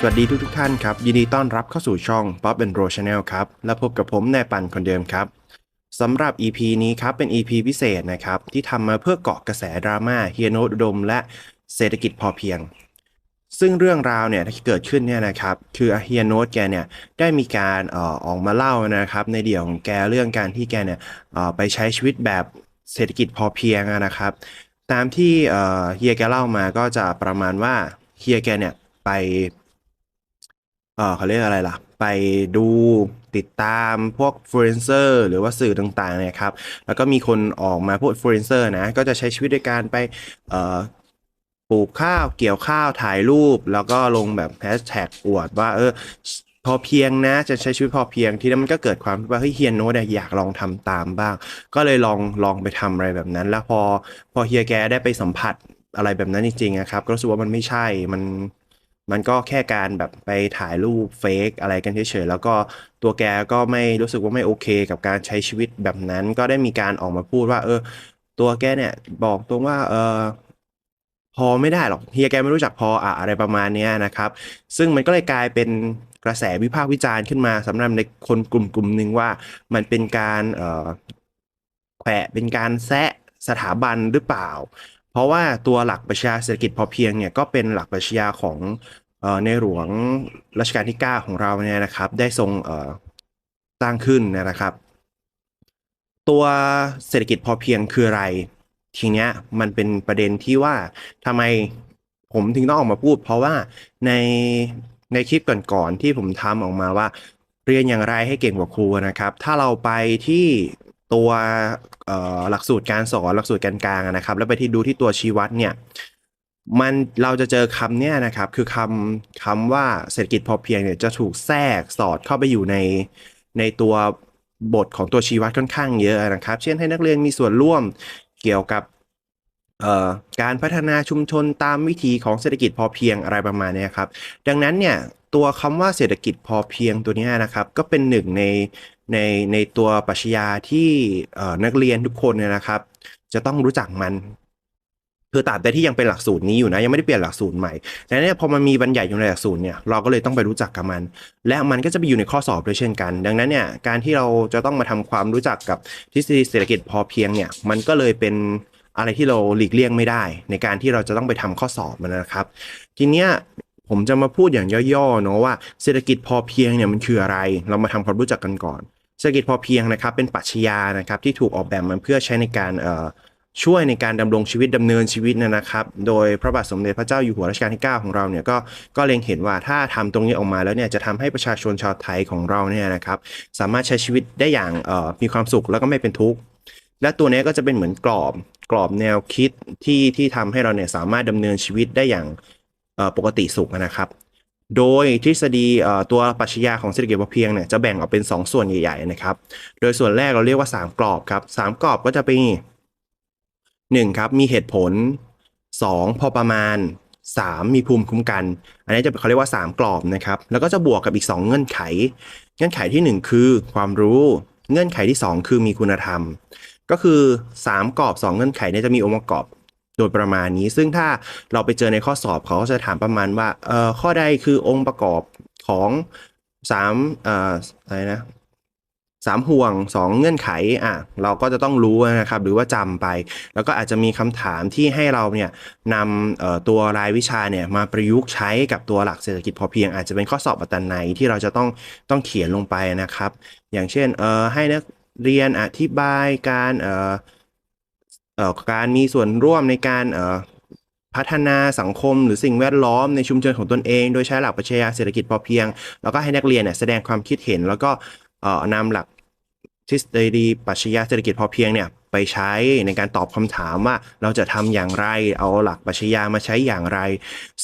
สวัสดีทุกทุกท่านครับ ยินดีต้อนรับเข้าสู่ช่อง Pop and Roll Channel ครับ และพบกับผมนายปันคนเดิมครับสำหรับ EP นี้ครับ เป็น EP พิเศษนะครับ ที่ทำมาเพื่อเกาะกระแสดราม่าเฮียโนตอุดม และเศรษฐกิจพอเพียง ซึ่งเรื่องราวเนี่ยที่เกิดขึ้นเนี่ยนะครับ คือเฮียโนตแกเนี่ยได้มีการเอ่อออกมาเล่านะครับ ในเดี่ยวของแกเรื่องการที่แกเนี่ยเอ่อไปใช้ชีวิตแบบเศรษฐกิจพอเพียงนะครับ ตามที่เอ่อเฮียแกเล่ามาก็จะประมาณว่าเฮียแกเนี่ยไป เออเขาเรียกอะไรล่ะ ไปดูติดตามพวกฟลูเอนเซอร์หรือว่าสื่อต่างๆเนี่ยครับ แล้วก็มีคนออกมาพวกฟลูเอนเซอร์นะ ก็จะใช้ชีวิตด้วยการไปเอ่อปลูกข้าวเกี่ยวข้าวถ่ายรูป แล้วก็ลงแบบแฮชแท็กอวดว่าเออพอเพียงนะจะใช้ชีวิตพอเพียงทีนั้นมันก็เกิดความว่าเฮ้ยเฮียโน้ตอยากลองทำตามบ้าง ก็เลยลองลองไปทำอะไรแบบนั้น แล้วพอพอเฮียแกได้ไปสัมผัสอะไรแบบนั้นจริงๆนะครับ ก็รู้สึกว่ามันไม่ใช่มัน มันก็แค่การแบบไปถ่ายรูปเฟกอะไรกันเฉยๆแล้วก็ตัวแกก็ไม่รู้สึกว่าไม่โอเค กับการใช้ชีวิตแบบนั้น ก็ได้มีการออกมาพูดว่า เออ ตัวแกเนี่ยบอกตรงว่า เออพอไม่ได้หรอกเฮียแกไม่รู้จักพออะอะไรประมาณเนี้ยนะครับ ซึ่งมันก็เลยกลายเป็นกระแสวิพากษ์วิจารณ์ขึ้นมาสำหรับในคนกลุ่มกลุ่มหนึ่งว่ามันเป็นการเออแขวะเป็นการแซะสถาบันหรือเปล่า ราะว่าตัวหลักปรัชญาเศรษฐกิจพอเพียงเนี่ยก็เป็นหลักปรัชญาของออในหลวงรัชกาลที่ 9 ของเราเนี่ยนะครับ ได้ทรงสร้างขึ้นนะครับ ตัวเศรษฐกิจพอเพียงคืออะไร ทีเนี้ยมันเป็นประเด็นที่ว่าทำไมผมถึงต้องออกมาพูด เพราะว่าในในคลิปก่อนๆที่ผมทำออกมาว่า เรียนอย่างไรให้เก่งกว่าครูนะครับ ถ้าเราไปที่ ตัวหลักสูตรการสอนหลักสูตรการกลางนะครับ แล้วไปที่ดูที่ตัวชี้วัดเนี่ยมันเราจะเจอคำเนี่ยนะครับคือคำคำว่าเศรษฐกิจพอเพียงเนี่ยจะถูกแทรกสอดเข้าไปอยู่ในในตัวบทของตัวชี้วัดค่อนข้างเยอะนะครับ เช่นให้นักเรียนมีส่วนร่วมเกี่ยวกับการพัฒนาชุมชนตามวิธีของเศรษฐกิจพอเพียงอะไรประมาณนี้ครับ ดังนั้นเนี่ย ตัวคำว่าเศรษฐกิจพอเพียงตัวนี้นะครับ ก็เป็นหนึ่งในในในตัวปรัชญาที่นักเรียนทุกคนเนี่ยนะครับ จะต้องรู้จักมันคือตราบใดที่ยังเป็นหลักสูตรนี้อยู่นะยังไม่ได้เปลี่ยนหลักสูตรใหม่ดังนั้นเนี่ยพอมันมีบัญญัติอยู่ในหลักสูตรเนี่ยเราก็เลยต้องไปรู้จักกับมัน และมันก็จะไปอยู่ในข้อสอบด้วยเช่นกัน ดังนั้นเนี่ยการที่เราจะต้องมาทำความรู้จักกับทฤษฎีเศรษฐกิจพอเพียงเนี่ยมันก็เลยเป็นอะไรที่เราหลีกเลี่ยงไม่ได้ ในการที่เราจะต้องไปทำข้อสอบมันนะครับ ทีเนี้ย ผมจะมาพูดอย่างย่อๆเนาะว่าเศรษฐกิจพอเพียงเนี่ยมันคืออะไร เรามาทำความรู้จักกันก่อน เศรษฐกิจพอเพียงนะครับเป็นปรัชญานะครับที่ถูกออกแบบมาเพื่อใช้ในการเอ่อช่วยในการดำรงชีวิตดำเนินชีวิตนนะครับ โดยพระบาทสมเด็จพระเจ้าอยู่หัวรัชกาลที่ 9 ของเราเนี่ยก็ก็เล็งเห็นว่าถ้าทำตรงนี้ออกมาแล้วเนี่ยจะทำให้ประชาชนชาวไทยของเราเนี่ยนะครับสามารถใช้ชีวิตได้อย่างเอ่อมีความสุขแล้วก็ไม่เป็นทุกข์และตัวนี้ก็จะเป็นเหมือนกรอบกรอบแนวคิดที่ที่ทำให้เราเนี่ยสามารถดำเนินชีวิตได้อย่าง ปกติสุขนะครับ โดยทฤษฎีตัวปรัชญาของเศรษฐกิจพอเพียงเนี่ยจะแบ่งออกเป็น 2 ส่วนใหญ่ ๆ นะครับ โดยส่วนแรกเราเรียกว่า 3 กรอบครับ3กรอบก็จะเป็น1ครับมีเหตุผล 2 พอประมาณ 3 มีภูมิคุ้มกัน อันนี้จะเขาเรียกว่า 3 กรอบนะครับ แล้วก็จะบวกกับอีก 2 เงื่อนไข เงื่อนไขทีหนึ่1 คือความรู้เงื่อนไขที่ 2 คือมีคุณธรรม ก็คือ 3 กรอบ 2 เงื่อนไขเนี่ยจะมีองค์ประกอบ โดยประมาณนี้ ซึ่งถ้าเราไปเจอในข้อสอบเขาก็จะถามประมาณว่าเอ่อข้อใดคือองค์ประกอบของ3เอ่ออะไรนะสามห่วงสองเงื่อนไขอะเราก็จะต้องรู้นะครับหรือว่าจำไป แล้วก็อาจจะมีคำถามที่ให้เราเนี่ยนำตัวรายวิชาเนี่ยมาประยุกต์ใช้กับตัวหลักเศรษฐกิจพอเพียง อาจจะเป็นข้อสอบอัตนัยที่เราจะต้องต้องเขียนลงไปนะครับ อย่างเช่นเอ่อให้นักเรียนอธิบายการเอ่อ การมีส่วนร่วมในการเอ่อพัฒนาสังคมหรือสิ่งแวดล้อมในชุมชนของตนเอง โดยใช้หลักปรัชญาเศรษฐกิจพอเพียง แล้วก็ให้นักเรียนเนี่ยแสดงความคิดเห็น แล้วก็เอ่อนำหลักทฤษฎีปรัชญาเศรษฐกิจพอเพียงเนี่ยไปใช้ในการตอบคำถามว่าเราจะทำอย่างไรเอาหลักปรัชญามาใช้อย่างไร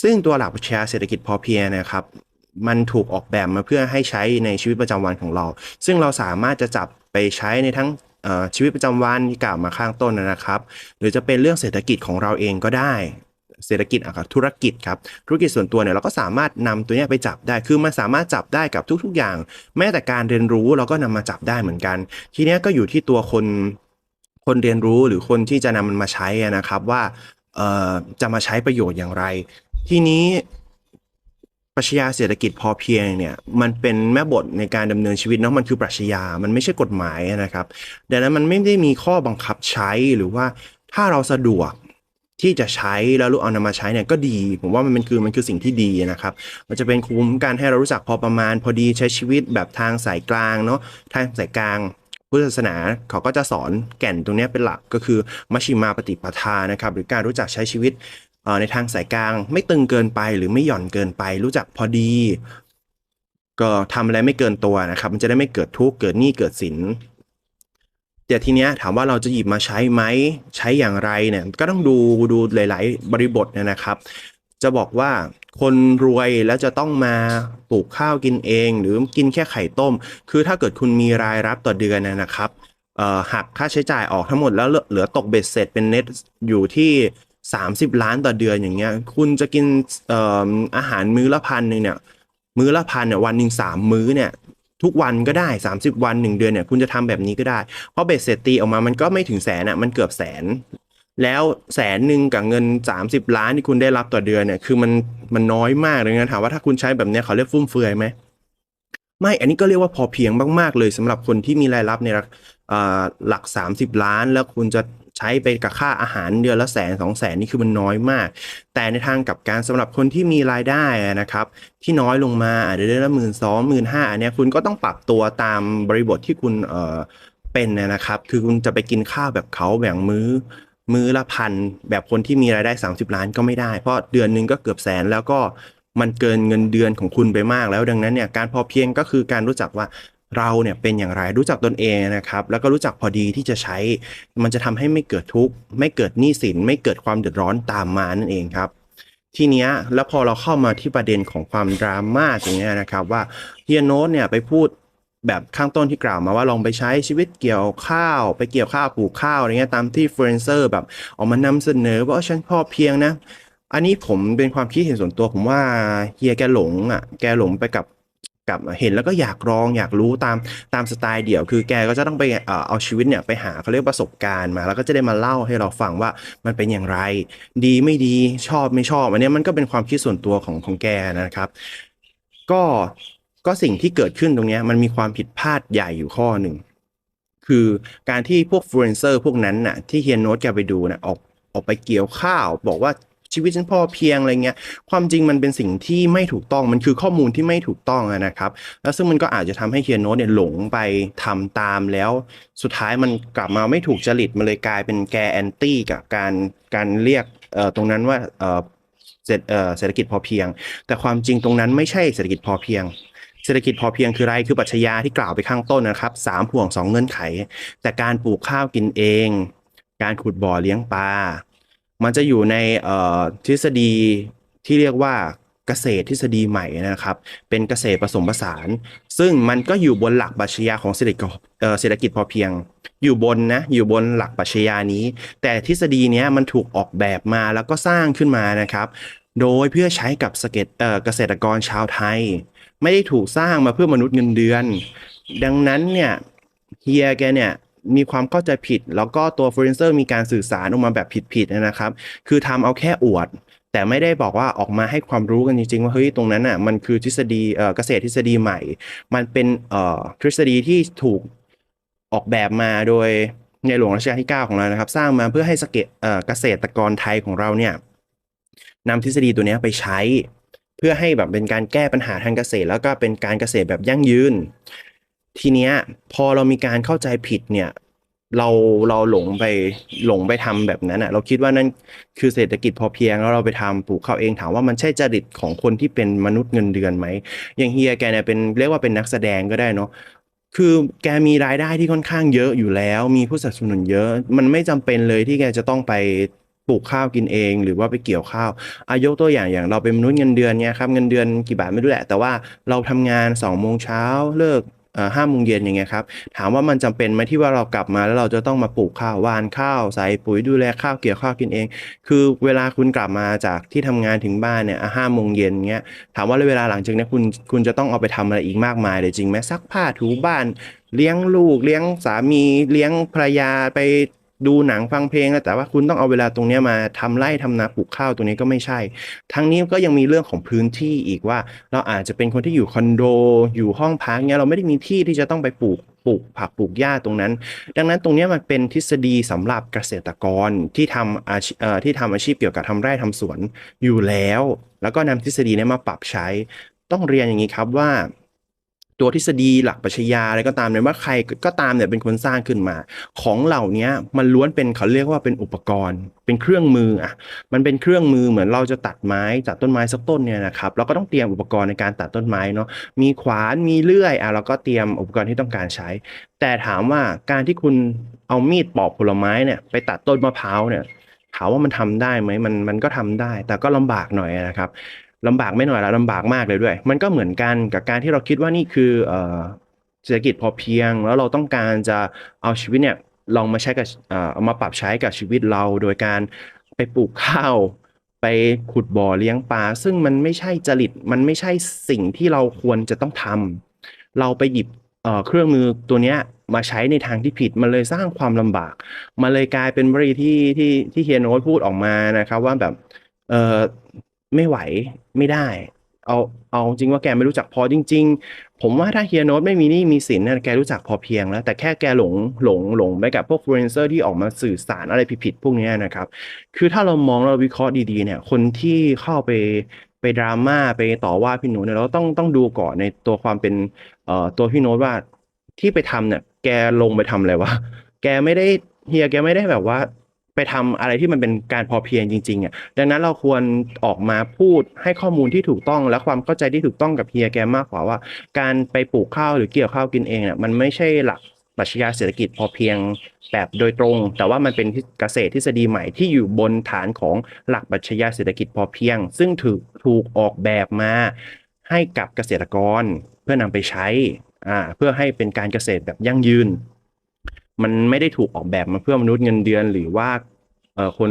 ซึ่งตัวหลักปรัชญาเศรษฐกิจพอเพียงนะครับมันถูกออกแบบมาเพื่อให้ใช้ในชีวิตประจำวันของเรา ซึ่งเราสามารถจะจับไปใช้ในทั้ง ชีวิตประจำวันที่กล่าวมาข้างต้นนะครับ หรือจะเป็นเรื่องเศรษฐกิจของเราเองก็ได้เศรษฐกิจอะครับธุรกิจครับธุรกิจส่วนตัวเนี่ยเราก็สามารถนำตัวนี้ไปจับได้ คือมันสามารถจับได้กับทุก ๆอย่าง แม้แต่การเรียนรู้เราก็นำมาจับได้เหมือนกัน ทีนี้ก็อยู่ที่ตัวคนคนเรียนรู้หรือคนที่จะนำมันมาใช้นะครับว่าจะมาใช้ประโยชน์อย่างไร ทีนี้ ปรัชญาเศรษฐกิจพอเพียงเนี่ยมันเป็นแม่บทในการดำเนินชีวิตเนาะมันคือปรัชญา มันไม่ใช่กฎหมายนะครับดังนั้นมันไม่ได้มีข้อบังคับใช้หรือว่าถ้าเราสะดวกที่จะใช้แล้วรู้เอานำมาใช้เนี่ยก็ดี ผมว่ามันเป็นคือมันคือสิ่งที่ดีนะครับ มันจะเป็นคุ้มกันให้เรารู้จักพอประมาณ พอดีใช้ชีวิตแบบทางสายกลางเนาะทางสายกลางพุทธศาสนาเขาก็จะสอนแก่นตรงนี้เป็นหลักก็คือมัชฌิมาปฏิปทานะครับ หรือการรู้จักใช้ชีวิต ในทางสายกลาง ไม่ตึงเกินไปหรือไม่หย่อนเกินไป รู้จักพอดี ก็ทำอะไรไม่เกินตัวนะครับ มันจะได้ไม่เกิดทุกข์เกิดหนี้เกิดสินแต่ทีเนี้ยถามว่าเราจะหยิบมาใช้ไหมใช้อย่างไรเนี่ยก็ต้องดูดูหลาย ๆ บริบทเนยนะครับ จะบอกว่าคนรวยแล้วจะต้องมาปลูกข้าวกินเอง หรือกินแค่ไข่ต้ม คือถ้าเกิดคุณมีรายรับต่อเดือนนะครับหักค่าใช้จ่ายออกทั้งหมดแล้วเหลือตกเบ็ดเสร็จเป็นเน็ตอยู่ที่ 30 ล้านต่อเดือนอย่างเงี้ย คุณจะกินออาหารมื้อละพันหนึ่งเนี่ยมื้อละพันเนี่ยวันหนึ่งสามมื้อเนี่ยทุกวันก็ได้ 30 วันหนึ่งเดือนเนี่ยคุณจะทำแบบนี้ก็ได้ เพราะเบ็ดเสร็จตีออกมามันก็ไม่ถึงแสนอะมันเกือบแสน แล้วแสนหนึ่งกับเงิน 30 ล้านที่คุณได้รับต่อเดือนเนี่ยคือมันมันน้อยมากเลยนะถามว่าถ้าคุณใช้แบบเนี้ยเขาเรียกฟุ่มเฟือยไหมไม่ อันนี้ก็เรียกว่าพอเพียงมากๆเลยสำหรับคนที่มีรายรับในหลักเอ่อหลัก 30 ล้าน แล้วคุณจะ ใช้ไปกับค่าอาหารเดือนละแสนสองแสนนี่คือมันน้อยมาก แต่ในทางกับการสำหรับคนที่มีรายได้นะครับที่น้อยลงมาอาจจะเดือนละหมื่นสองหมื่นห้าอันนี้คุณก็ต้องปรับตัวตามบริบทที่คุณเอ่อเป็นนะครับ คือคุณจะไปกินข้าวแบบเขาแบ่งมื้อมื้อละพันแบบคนที่มีรายได้ 30 ล้านก็ไม่ได้ เพราะเดือนหนึงก็เกือบแสนแล้วก็มันเกินเงินเดือนของคุณไปมากแล้วดังนั้นเนี่ยการพอเพียงก็คือการรู้จักว่า เราเนี่ยเป็นอย่างไรรู้จักตนเองนะครับ แล้วก็รู้จักพอดีที่จะใช้ มันจะทำให้ไม่เกิดทุกข์ไม่เกิดหนี้สิน ไม่เกิดความเดือดร้อนตามมานั่นเองครับ ทีเนี้ยแล้วพอเราเข้ามาที่ประเด็นของความดราม่าตรงเนี้ยนะครับว่าเฮียโน้ตเนี่ยไปพูดแบบข้างต้นที่กล่าวมาว่าลองไปใช้ชีวิตเกี่ยวข้าว ไปเกี่ยวข้าวปลูกข้าวอะไรเงี้ยตามที่ฟรนเซอร์แบบออกมานำเสนอว่าฉันพอเพียงนะ อันนี้ผมเป็นความคิดเห็นส่วนตัวผมว่าเฮียแกหลงอะแกหลงไปกับ กับเห็นแล้วก็อยากลองอยากรู้ตามตามสไตล์เดี่ยว คือแกก็จะต้องไปเออเอาชีวิตเนี่ยไปหาเขาเรียกประสบการณ์มา แล้วก็จะได้มาเล่าให้เราฟังว่ามันเป็นอย่างไร ดีไม่ดีชอบไม่ชอบอันนี้มันก็เป็นความคิดส่วนตัวของของแกนะครับ ก็ก็สิ่งที่เกิดขึ้นตรงนี้มันมีความผิดพลาดใหญ่อยู่ข้อหนึ่งคือการที่พวกฟลูเอนเซอร์พวกนั้นน่ะที่เฮียนโน้ตแกไปดูน่ะออกออกไปเกี่ยวข้าว บอกว่า ชีวิตฉันพอเพียงอะไรเงี้ยความจริงมันเป็นสิ่งที่ไม่ถูกต้องมันคือข้อมูลที่ไม่ถูกต้องนะครับ แล้วซึ่งมันก็อาจจะทำให้เฮียโนตเนี่ยหลงไปทำตามแล้ว สุดท้ายมันกลับมาไม่ถูกจริตมันเลยกลายเป็นแกแอนตี้กับการการเรียกเอ่อตรงนั้นว่าเอ่อเศรษฐเอ่อเศรษฐกิจพอเพียง แต่ความจริงตรงนั้นไม่ใช่เศรษฐกิจพอเพียงเศรษฐกิจพอเพียงคืออะไรคือปรัชญาที่กล่าวไปข้างต้นนะครับสามห่วงสองเงื่อนไข แต่การปลูกข้าวกินเอง การขุดบ่อเลี้ยงปลา มันจะอยู่ในทฤษฎีที่เรียกว่าเกษตรทฤษฎีใหม่นะครับ เป็นเกษตรผสมผสาน ซึ่งมันก็อยู่บนหลักปรัชญาของเศรษฐกิจเศรษฐกิจพอเพียง อยู่บนนะ อยู่บนหลักปรัชญานี้ แต่ทฤษฎีเนี้ยมันถูกออกแบบมาแล้วก็สร้างขึ้นมานะครับ โดยเพื่อใช้กับสเกตเกษตรกรชาวไทย ไม่ได้ถูกสร้างมาเพื่อมนุษย์เงินเดือน ดังนั้นเนี่ยเฮียแกเนี่ย มีความเข้าใจผิด แล้วก็ตัวฟลูเอนเซอร์มีการสื่อสารออกมาแบบผิดๆนะครับ คือทำเอาแค่อวด แต่ไม่ได้บอกว่าออกมาให้ความรู้กันจริง ๆ ว่าเฮ้ยตรงนั้นอะมันคือทฤษฎีเกษตรทฤษฎีใหม่ มันเป็นเอ่อทฤษฎีที่ถูกออกแบบมาโดยในหลวงรัชกาลที่ 9 ของเรานะครับ สร้างมาเพื่อให้สเกตเอ่อเกษตรกรไทยของเราเนี่ยนำทฤษฎีตัวนี้ไปใช้ เพื่อให้แบบเป็นการแก้ปัญหาทางเกษตร แล้วก็เป็นการเกษตรแบบยั่งยืน ทีเนี้ยพอเรามีการเข้าใจผิดเนี่ย เราเราหลงไปหลงไปทำแบบนั้นอะ เราคิดว่านั่นคือเศรษฐกิจพอเพียงแล้วเราไปทำปลูกข้าวเองถามว่ามันใช่จริตของคนที่เป็นมนุษย์เงินเดือนไหมอย่างเฮียแกเนี่ยเป็นเรียกว่าเป็นนักแสดงก็ได้เนาะคือแกมีรายได้ที่ค่อนข้างเยอะอยู่แล้ว มีผู้สนับสนุนเยอะ มันไม่จำเป็นเลยที่แกจะต้องไปปลูกข้าวกินเอง หรือว่าไปเกี่ยวข้าวอายกตัวอย่างอย่างเราเป็นมนุษย์เงินเดือนเนี่ยครับเงินเดือนกี่บาทไม่รู้แหละ แต่ว่าเราทำงาน2โมงเช้าเลิก ห้าโมงเย็นอย่างเงี้ยครับถามว่ามันจำเป็นไหมที่ว่าเรากลับมาแล้วเราจะต้องมาปลูกข้าววานข้าวใส่ปุ๋ยดูแลข้าวเกี่ยวข้าวกินเอง คือเวลาคุณกลับมาจากที่ทำงานถึงบ้านเนี่ยห้าโมงเย็นเงี้ยถามว่าแล้วเวลาหลังจากนี้คุณคุณจะต้องเอาไปทำอะไรอีกมากมายเลยจริงไหมซักผ้าถูบ้าน เลี้ยงลูกเลี้ยงสามีเลี้ยงภรรยาไป ดูหนังฟังเพลงแต่ว่าคุณต้องเอาเวลาตรงนี้มาทำไร่ทำนาปลูกข้าวตรงนี้ก็ไม่ใช่ ทั้งนี้ก็ยังมีเรื่องของพื้นที่อีกว่า เราอาจจะเป็นคนที่อยู่คอนโด อยู่ห้องพักเนี้ยเราไม่ได้มีที่ที่จะต้องไปปลูกปลูกผักปลูกหญ้าตรงนั้น ดังนั้นตรงนี้มันเป็นทฤษฎีสำหรับเกษตรกรที่ทำอาชีพที่ทำอาชีพเกี่ยวกับทำไร่ทำสวนอยู่แล้ว แล้วก็นำทฤษฎีนี้มาปรับใช้ต้องเรียนอย่างนี้ครับว่า ตัวทฤษฎีหลักปรัชญาอะไรก็ตามเนี่ยว่าใครก็ตามเนี่ยเป็นคนสร้างขึ้นมา ของเหล่านี้มันล้วนเป็นเขาเรียกว่าเป็นอุปกรณ์ เป็นเครื่องมืออะมันเป็นเครื่องมือเหมือนเราจะตัดไม้ตัดต้นไม้สักต้นเนี่ยนะครับเราก็ต้องเตรียมอุปกรณ์ในการตัดต้นไม้เนาะมีขวานมีเลื่อยอะเราก็เตรียมอุปกรณ์ที่ต้องการใช้ แต่ถามว่าการที่คุณเอามีดปอกผลไม้เนี่ยไปตัดต้นมะพร้าวเนี่ยถามว่ามันทำได้ไหมมันมันก็ทำได้ แต่ก็ลำบากหน่อยนะครับ ลำบากไม่หน่อยละลำบากมากเลยด้วย มันก็เหมือนกันกับการที่เราคิดว่านี่คือเศรษฐกิจพอเพียง แล้วเราต้องการจะเอาชีวิตเนี่ยลองมาใช้กับเอามาปรับใช้กับชีวิตเรา โดยการไปปลูกข้าว ไปขุดบ่อเลี้ยงปลาซึ่งมันไม่ใช่จริตมันไม่ใช่สิ่งที่เราควรจะต้องทำเราไปหยิบเครื่องมือตัวเนี้ยมาใช้ในทางที่ผิดมันเลยสร้างความลำบาก มันเลยกลายเป็นวลีที่ที่ที่เฮียโน้ตพูดออกมานะครับว่าแบบเออ ไม่ไหวไม่ได้ เอาเอาจริงว่าแกไม่รู้จักพอจริง ๆ ผมว่าถ้าเฮียโน้ตไม่มีนี้มีสินนี่แกรู้จักพอเพียงแล้ว แต่แค่แกหลงหลงหลงไปกับพวกฟลูเอนเซอร์ที่ออกมาสื่อสารอะไรผิดๆพวกนี้นะครับ คือถ้าเรามองเราวิเคราะห์ดีๆเนี่ย คนที่เข้าไปไปดราม่าไปต่อว่าพี่โน้ตเนี่ยเราต้องต้องดูก่อนในตัวความเป็นเอ่อตัวพี่โน้ตว่าที่ไปทำเนี่ยแกลงไปทำอะไรวะแกไม่ได้เฮียแกไม่ได้แบบว่า ไปทำอะไรที่มันเป็นการพอเพียงจริงๆอะดังนั้นเราควรออกมาพูดให้ข้อมูลที่ถูกต้องและความเข้าใจที่ถูกต้องกับเฮียแกมากกว่าว่า การไปปลูกข้าวหรือเกี่ยวข้าวกินเองอะมันไม่ใช่หลักปรัชญาเศรษฐกิจพอเพียงแบบโดยตรง แต่ว่ามันเป็นเกษตรทฤษฎีใหม่ที่อยู่บนฐานของหลักปรัชญาเศรษฐกิจพอเพียง ซึ่งถูกถูกออกแบบมาให้กับเกษตรกร เพื่อนำไปใช้อ่าเพื่อให้เป็นการเกษตรแบบยั่งยืน มันไม่ได้ถูกออกแบบมาเพื่อมนุษย์เงินเดือน หรือว่าเอ่อคน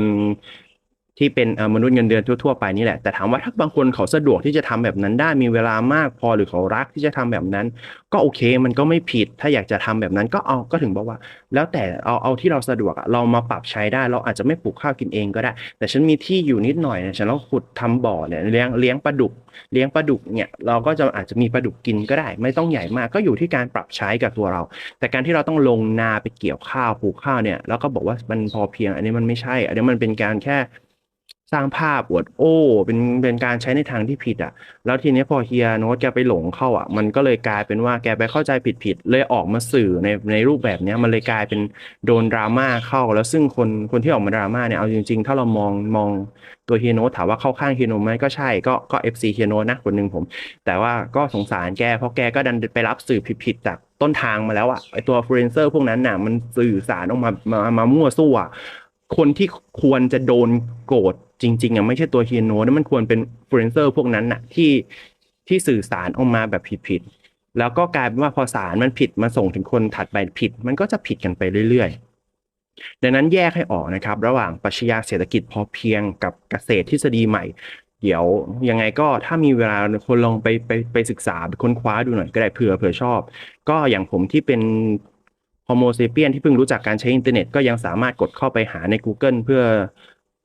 ที่เป็นมนุษย์เงินเดือนทั่วๆไปนี่แหละ แต่ถามว่าถ้าบางคนเขาสะดวกที่จะทำแบบนั้นได้มีเวลามากพอหรือเขารักที่จะทำแบบนั้น ก็โอเคมันก็ไม่ผิด ถ้าอยากจะทำแบบนั้นก็เอาก็ถึงบอกว่า แล้วแต่เอาเอาที่เราสะดวกเรามาปรับใช้ได้ เราอาจจะไม่ปลูกข้าวกินเองก็ได้ แต่ฉันมีที่อยู่นิดหน่อยเนี่ยฉันต้องขุดทำบ่อเนี่ยเลี้ยงเลี้ยงปลาดุก เลี้ยงปลาดุกเนี่ยเราก็จะอาจจะมีปลาดุกกินก็ได้ ไม่ต้องใหญ่มากก็อยู่ที่การปรับใช้กับตัวเรา แต่การที่เราต้องลงนาไปเกี่ยวข้าวปลูกข้าวเนี่ยแล้วก็บอกว่ามันพอเพียง อันนี้มันไม่ใช่ อันนี้มันเป็นการแค่ สร้างภาพอวดโอ้ เป็นเป็นการใช้ในทางที่ผิดอะ แล้วทีนี้พอเฮียโน้ตแกไปหลงเข้าอะ มันก็เลยกลายเป็นว่าแกไปเข้าใจผิดผิดเลยออกมาสื่อในในรูปแบบเนี้ยมันเลยกลายเป็นโดนดราม่าเข้า แล้วซึ่งคนคนที่ออกมาดราม่าเนี่ยเอาจริงๆ ถ้าเรามองมองตัวเฮียโน้ตถามว่าเข้าข้างเฮียโน้ตไหมก็ใช่ก็ก็เอฟซีเฮียโน้ตนะคนหนึ่งผม แต่ว่าก็สงสารแกเพราะแกก็ดันไปรับสื่อผิดๆจากต้นทางมาแล้วอะไอตัวฟลูเอนเซอร์พวกนั้นน่ะมันสื่อสารออกมามามามั่วซั่วคนที่ควรจะโดนโกรธ จริงๆอะไม่ใช่ตัวเฮียโน้ตนมันควรเป็นฟลูเอนเซอร์พวกนั้นน่ะที่ที่สื่อสารออกมาแบบผิดๆแล้วก็กลายเป็นว่าพอสารมันผิดมาส่งถึงคนถัดไปผิด มันก็จะผิดกันไปเรื่อยๆ ดังนั้นแยกให้ออกนะครับ ระหว่างปรัชญาเศรษฐกิจพอเพียงกับเกษตรทฤษฎีใหม่ เดี๋ยวยังไงก็ถ้ามีเวลาคนลองไปไปไปศึกษาไปค้นคว้าดูหน่อยก็ได้เผื่อเผื่อชอบ ก็อย่างผมที่เป็นฮอโมเซเปียนที่เพิ่งรู้จักการใช้อินเทอร์เน็ตก็ยังสามารถกดเข้าไปหาใน Google เพื่อ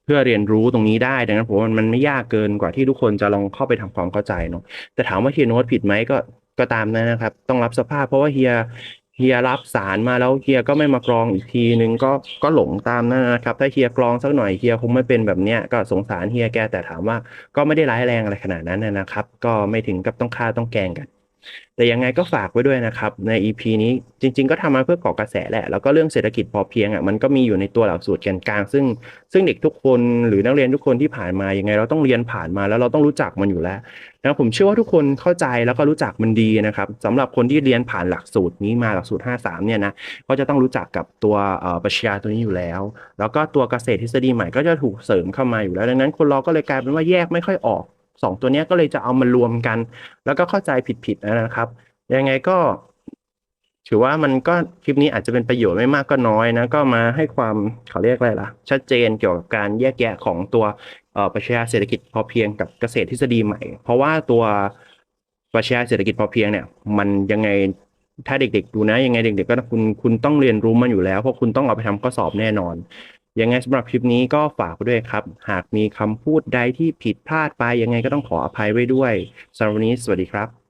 พื่อเรียนรู้ตรงนี้ได้ ดังนั้นผมว่ามันไม่ยากเกินกว่าที่ทุกคนจะลองเข้าไปทำความเข้าใจเนาะแต่ถามว่าเฮียโน้ตผิดไหมก็ก็ตามนั้นนะครับ ต้องรับสภาพเพราะว่าเฮียเฮียรับสารมาแล้วเฮียก็ไม่มากรองอีกทีนึงก็ก็หลงตามนั้นนะครับ ถ้าเฮียกรองสักหน่อยเฮียคงไม่เป็นแบบเนี้ยก็สงสารเฮียแกแต่ถามว่าก็ไม่ได้ร้ายแรงอะไรขนาดนั้นนะครับ ก็ไม่ถึงกับต้องฆ่าต้องแกงกัน แต่ยังไงก็ฝากไว้ด้วยนะครับ ใน EP นี้จริง ๆ ก็ทำมาเพื่อก่อกระแสแหละ แล้วก็เรื่องเศรษฐกิจพอเพียงอะมันก็มีอยู่ในตัวหลักสูตรแกนกลาง ซึ่งซึ่งเด็กทุกคนหรือนักเรียนทุกคนที่ผ่านมายังไง เราต้องเรียนผ่านมาแล้วเราต้องรู้จักมันอยู่แล้วนะผมเชื่อว่าทุกคนเข้าใจแล้วก็รู้จักมันดีนะครับสำหรับคนที่เรียนผ่านหลักสูตรนี้มาหลักสูตร 53 เนี่ยนะก็จะต้องรู้จักกับตัวอ่อปรัชญาตัวนี้อยู่แล้ว แล้วก็ตัวเกษตรทฤษฎีใหม่ก็จะถูกเสริมเข้ามาอยู่แล้วดังนั้นคนเราก็เลยกลายเป็นว่าแยกไม่ค่อยออก สองตัวนี้ก็เลยจะเอามารวมกัน แล้วก็เข้าใจผิดๆนะครับ ยังไงก็ ถือว่ามันก็คลิปนี้อาจจะเป็นประโยชน์ไม่มากก็น้อยนะ ก็มาให้ความเขาเรียกอะไรล่ะ ชัดเจนเกี่ยวกับการแยกแยะของตัวปรัชญาเศรษฐกิจพอเพียงกับเกษตรทฤษฎีใหม่ เพราะว่าตัวปรัชญาเศรษฐกิจพอเพียงเนี่ย มันยังไงถ้าเด็กๆดูนะยังไงเด็กๆก็คุณคุณต้องเรียนรู้มันอยู่แล้วเพราะคุณต้องเอาไปทำข้อสอบแน่นอน ยังไงสำหรับคลิปนี้ก็ฝากไปด้วยครับ หากมีคำพูดใดที่ผิดพลาดไปยังไงก็ต้องขออภัยไว้ด้วยสำหรับวันนี้สวัสดีครับ